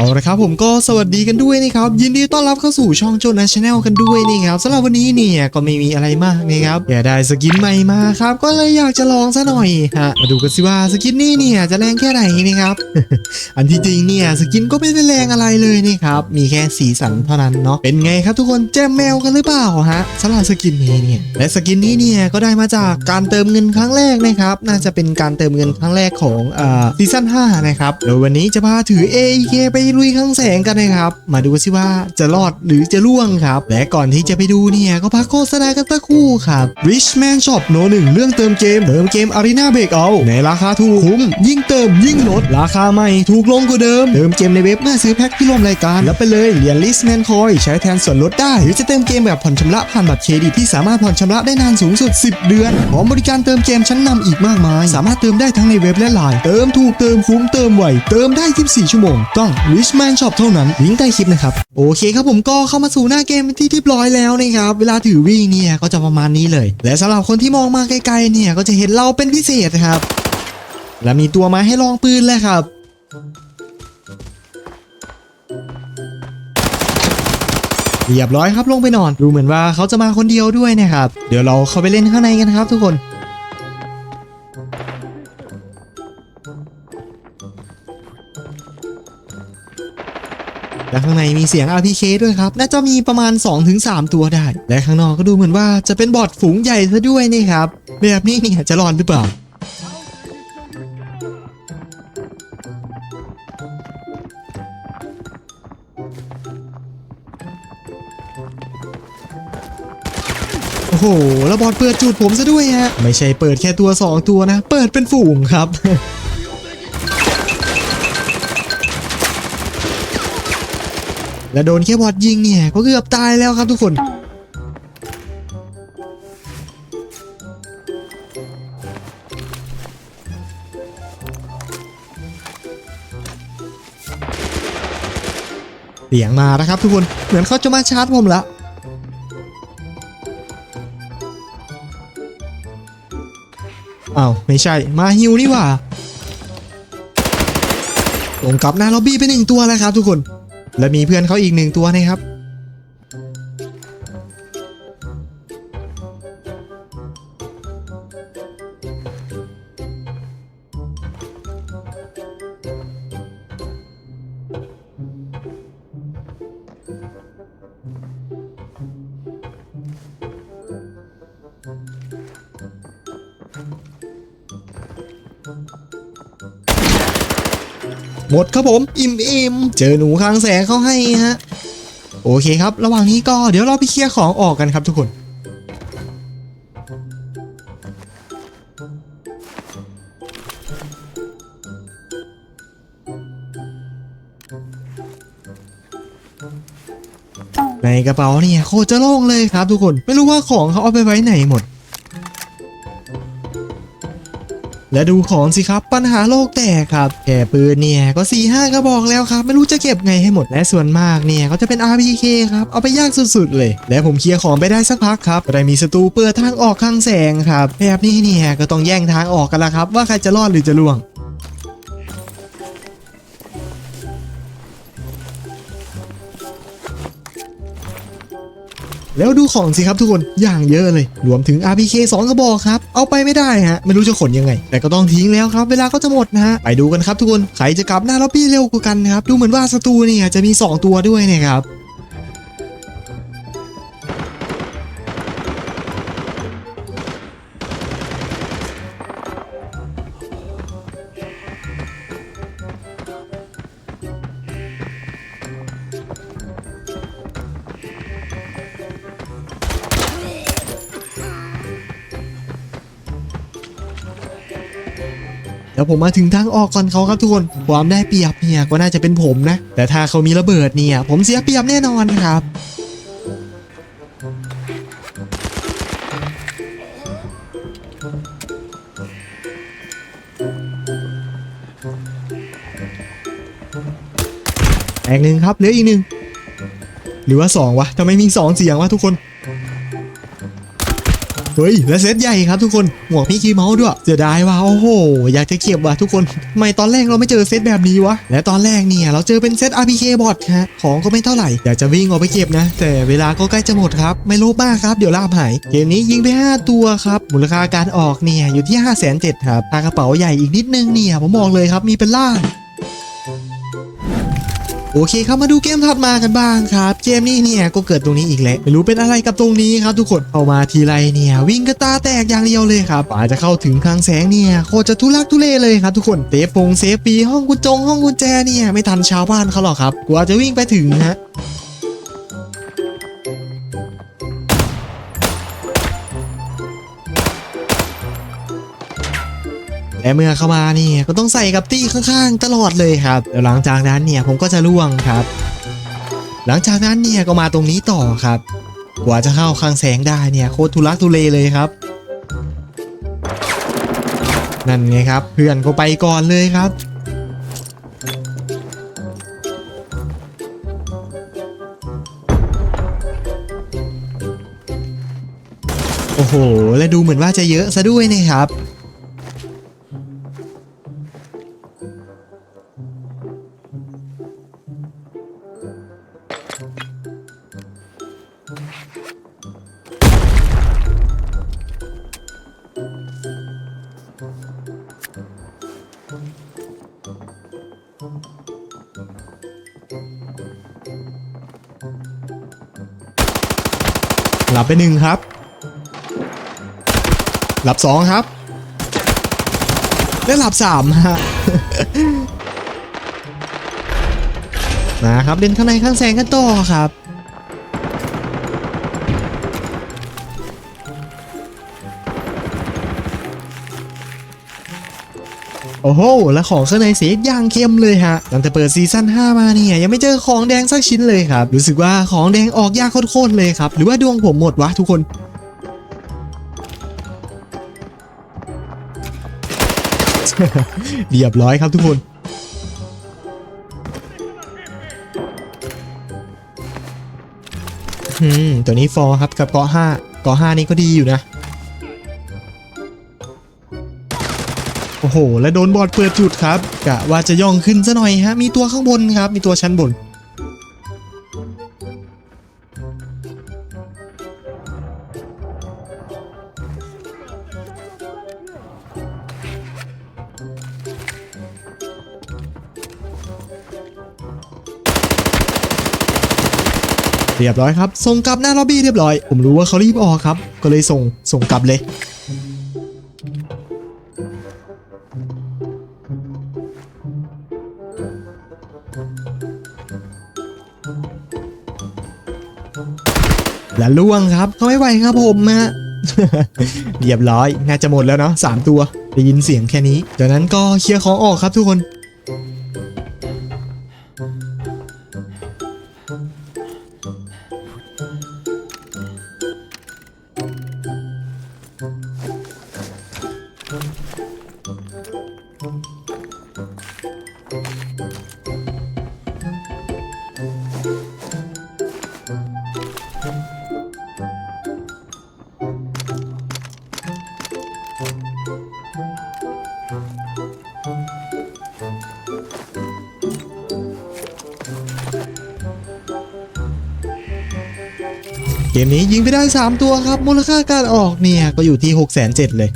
เอาละครับผมก็สวัสดีกันด้วยนะครับยินดีต้อนรับเข้าสู่ช่องโจนาชาแนลกันด้วยนี่ครับสำหรับวันนี้เนี่ยก็ไม่มีอะไรมากนะครับแกได้สกินใหม่มาครับ ก็เลยอยากจะลองซะหน่อยฮะมาดูกันสิว่าสกินนี้เนี่ยจะแรงแค่ไหนนะครับ อันที่จริงเนี่ยสกินก็ไม่ได้แรงอะไรเลยนี่ครับมีแค่สีสันเท่านั้นเนาะเป็นไงครับทุกคนแจมแมวกันหรือเปล่าฮะสำหรับสกินนี้เนี่ยและสกินนี้เนี่ยก็ได้มาจากการเติมเงินครั้งแรกนะครับน่าจะเป็นการเติมเงินครั้งแรกของเอ่าซีซั่น5นะครับโดยวันนี้จะพาถือ AEK ไปลุยข้างแสงกันนะครับ มาดูสิว่าจะรอดหรือจะล่วงครับ และก่อนที่จะไปดูเนี่ย ก็พักโฆษณากันสักครู่ครับ Richman Shop โนหนึ่งเรื่องเติมเกม เติมเกม Arena Breakout ในราคาถูกคุ้ม ยิ่งเติมยิ่งลด ราคาใหม่ถูกลงกว่าเดิม เติมเกมในเว็บเมื่อซื้อแพ็คที่ร่วมรายการ แล้วไปเลยเหรียญ Richman Coin ใช้แทนส่วนลดได้ หรือจะเติมเกมแบบผ่อนชำระผ่านบัตรเครดิตที่สามารถผ่อนชำระได้นานสูงสุด 10 เดือนพร้อมบริการเติมเกมชั้นนำอีกมากมาย สามารถเติมได้ทั้งในเว็บและไลน์เติมถูกเติมคุ้มเติมไวเติมได้ 24 ชั่วโมงต้อง Richman Shop เท่านั้นลิงก์ใต้คลิปนะครับ โอเคครับผมก็เข้ามาสู่หน้าเกมเป็นที่เรียบร้อยแล้วนะครับ เวลาถือวิ่งเนี่ยก็จะประมาณนี้เลย และสำหรับคนที่มองมาไกลๆเนี่ยก็จะเห็นเราเป็นพิเศษนะครับ และมีตัวมาให้ลองปืนเลยครับเรียบร้อยครับลงไปนอน ดูเหมือนว่าเขาจะมาคนเดียวด้วยนะครับ เดี๋ยวเราเข้าไปเล่นข้างในกันครับทุกคน และข้างในมีเสียง RPK ด้วยครับ น่าจะมีประมาณ 2-3 ตัวได้ และข้างนอกก็ดูเหมือนว่าจะเป็นบอทฝูงใหญ่ซะด้วยนี่ครับ แบบนี้เนี่ยจะรอดหรือเปล่าโอ้โห แล้วบอทเปิดจุดผมซะด้วยฮะ ไม่ใช่เปิดแค่ตัว 2 ตัวนะ เปิดเป็นฝูงครับ และโดนแค่บอดยิงเนี่ยก็เกือบตายแล้วครับทุกคนเสียงมาแล้วครับทุกคนเหมือนเขาจะมาชาร์จผมละอ้าวไม่ใช่มาฮิวนี่ว่าลงกลับหน้าล็อบบี้ไปหนึ่งตัวแล้วครับทุกคน และมีเพื่อนเขาอีกหนึ่งตัวนะครับ หมดครับผมอิ่มอิ่มเจอหนูค้างแสงเขาให้ฮะ โอเคครับ ระหว่างนี้ก็เดี๋ยวเราไปเคลียร์ของออกกันครับทุกคนในกระเป๋าเนี่ยโคตรจะโล่งเลยครับทุกคน ไม่รู้ว่าของเขาเอาไปไว้ไหนหมด และดูของสิครับปัญหาโลกแตกครับแก่ปืนเนี่ยก็4ีห้ากระบอกแล้วครับ ไม่รู้จะเก็บไงให้หมดและส่วนมากเนี่ยก็จะเป็น RPK ครับ เอาไปยากสุดๆเลย และผมเคลียร์ของไปได้สักพักครับก็ได้มีศัตรูเปิดทางออกข้างแสงครับแบบนี้เนี่ยก็ต้องแย่งทางออกกันละครับ ว่าใครจะรอดหรือจะล่วง แล้วดูของสิครับทุกคนอย่างเยอะเลย รวมถึง RPK 2 กระบอกครับ เอาไปไม่ได้ฮะ ไม่รู้จะขนยังไง แต่ก็ต้องทิ้งแล้วครับ เวลาก็จะหมดนะฮะ ไปดูกันครับทุกคน ใครจะกลับหน้าล็อบบี้เร็วกว่ากันครับ ดูเหมือนว่าศัตรูเนี่ยจะมี 2 ตัวด้วยนะครับ แล้วผมมาถึงทางออกก่อนเขาครับทุกคนความได้เปรียบเนี่ยก็น่าจะเป็นผมนะ แต่ถ้าเขามีระเบิดเนี่ย ผมเสียเปรียบแน่นอนครับแอกหนึ่งครับเหลืออีกหนึ่งหรือว่าสองวะทำไมมีสองเสียงวะทุกคน เฮ้ย และเซตใหญ่ครับทุกคนหมวกมิกกี้เมาส์ด้วยเสียดายว่ะโอ้โห อยากจะเก็บว่ะทุกคนไม่ตอนแรกเราไม่เจอเซตแบบนี้วะ และตอนแรกเนี่ยเราเจอเป็นเซต RPK บอทฮะของก็ไม่เท่าไหร่ อยากจะวิ่งออกไปเก็บนะ แต่เวลาก็ใกล้จะหมดครับ ไม่โลภมากครับเดี๋ยวลาบหาย เกมนี้ยิงไป 5 ตัวครับ มูลค่าการออกเนี่ยอยู่ที่ 5 7 0 0 0ครับถ้ากระเป๋าใหญ่อีกนิดนึงเนี่ยผมบอกเลยครับมีเป็นล้าน โอเคครับมาดูเกมถัดมากันบ้างครับเกมนี้เนี่ยก็เกิดตรงนี้อีกแล้วไม่รู้เป็นอะไรกับตรงนี้ครับทุกคนเข้ามาทีไรเนี่ยวิ่งกระตาแตกอย่างเดียวเลยครับอาจะเข้าถึงคลังแสงเนี่ยโคตรจะทุลักทุเลเลยครับทุกคนเซฟปงเซฟปีห้องกุญจงห้องกุญแจเนี่ยไม่ทันชาวบ้านเขาหรอกครับกว่าจะวิ่งไปถึงฮะ และเมื่อเข้ามานี่ก็ต้องใส่กับตี้ข้างๆ ตลอดเลยครับแล้วหลังจากนั้นเนี่ยผมก็จะล่วงครับ หลังจากนั้นเนี่ยก็มาตรงนี้ต่อครับ กว่าจะเข้าคลังแสงได้เนี่ยโคตรทุลักทุเลเลยครับ นั่นไงครับเพื่อนก็ไปก่อนเลยครับโอ้โห และดูเหมือนว่าจะเยอะซะด้วยนะครับ หลับไปหนึ่งครับ หลับสองครับ และหลับสามฮะนะครับเล่นข้างในข้างแสงกันต่อครับ โอ้โห และของข้างในเสียย่างเข้มเลยฮะ ตั้งแต่เปิดซีซั่น5 มาเนี่ย ยังไม่เจอของแดงสักชิ้นเลยครับ รู้สึกว่าของแดงออกยากโคตรเลยครับ หรือว่าดวงผมหมดวะทุกคนเรียบร้อยครับทุกคนอืมตัวนี้ฟอร์ครับกับเกาะห้าเกาะห้านี่ก็ดีอยู่นะ โอ้โห และโดนบอดเปิดจุดครับกะว่าจะย่องขึ้นซะหน่อยฮะ มีตัวข้างบนครับ มีตัวชั้นบน เรียบร้อยครับ ส่งกลับหน้าล็อบบี้เรียบร้อย ผมรู้ว่าเขารีบออกครับ ก็เลยส่งส่งกลับเลย และล่วงครับเขาไม่ไหวครับผมฮะเรียบร้อยน่าจะหมดแล้วเนาะสามตัวได้ยินเสียงแค่นี้จากนั้นก็เคลียร์ของออกครับทุกคน เกมนี้ยิงไปได้ 3 ตัวครับ มูลค่าการออกเนี่ย ก็อยู่ที่ 6 7 0 0 0เลย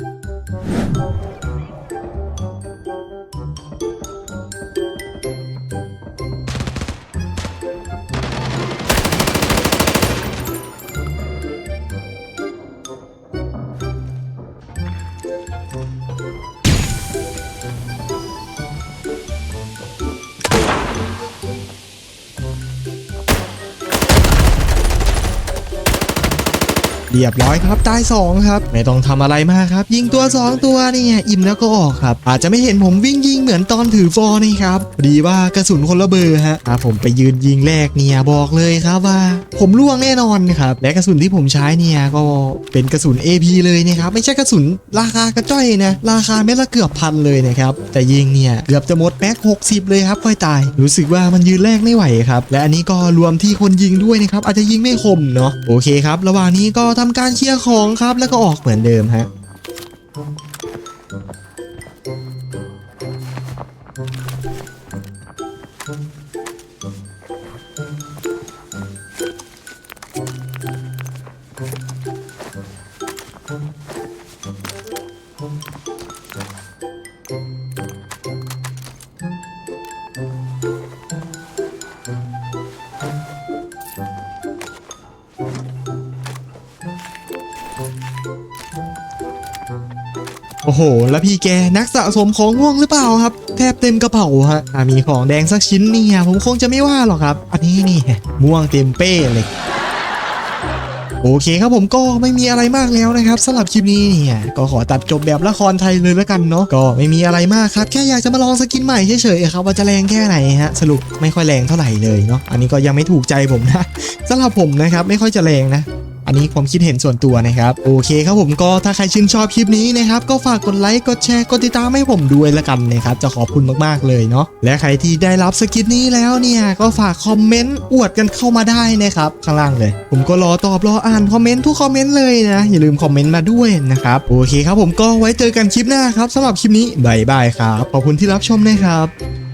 เรียบร้อยครับตาย2ครับไม่ต้องทำอะไรมากครับ ยิงตัว 2 ตัวเนี่ยอิ่มแล้วก็ออกครับ อาจจะไม่เห็นผมวิ่งยิงเหมือนตอนถือฟอนี่ครับดีว่ากระสุนคนละเบอร์ฮะอะผมไปยืนยิงแรกเนี่ยบอกเลยครับว่า ผมล่วงแน่นอนครับและกระสุนที่ผมใช้เนี่ยก็เป็นกระสุน AP เลยนะครับไม่ใช่กระสุนราคากระจ้อยนะราคาเม็ดละเกือบพันเลยนะครับแต่ยิงเนี่ยเกือบจะหมดแม็ก60 เลยครับค่อยตาย รู้สึกว่ามันยืนแรกไม่ไหวครับและอันนี้ก็รวมที่คนยิงด้วยนะครับอาจจะยิงไม่คมเนาะโอเคครับ ระหว่างนี้ก็ถ้าการเคลียร์ของครับ แล้วก็ออกเหมือนเดิมฮะ โอ้โห แล้วพี่แกนักสะสมของม่วงหรือเปล่าครับ แทบเต็มกระเป๋าฮะามีของแดงสักชิ้นเนี่ยผมคงจะไม่ว่าหรอกครับ อันนี้นี่ม่วงเต็มเป้เลยโอเคครับผมก็ไม่มีอะไรมากแล้วนะครับสำหรับคลิปนี้เนี่ยก็ขอตัดจบแบบละครไทยเลยแล้วกันเนาะก็ไม่มีอะไรมากครับแค่อยากจะมาลองสกินใหม่เฉยๆครับว่าจะแรงแค่ไหนฮะสรุปไม่ค่อยแรงเท่าไหร่เลยเนาะอันนี้ก็ยังไม่ถูกใจผมนะสำหรับผมนะครับไม่ค่อยจะแรงนะ อันนี้ความคิดเห็นส่วนตัวนะครับ โอเคครับผมก็ถ้าใครชื่นชอบคลิปนี้นะครับ ก็ฝากกดไลค์ กดแชร์ กดติดตามให้ผมด้วยละกันนะครับ จะขอบคุณมากๆเลยเนาะ และใครที่ได้รับสกินนี้แล้วเนี่ย ก็ฝากคอมเมนต์อวดกันเข้ามาได้นะครับ ข้างล่างเลย ผมก็รอตอบรออ่านคอมเมนต์ทุกคอมเมนต์เลยนะ อย่าลืมคอมเมนต์มาด้วยนะครับ โอเคครับผมก็ไว้เจอกันคลิปหน้าครับสำหรับคลิปนี้บายบายครับ ขอบคุณที่รับชมนะครับ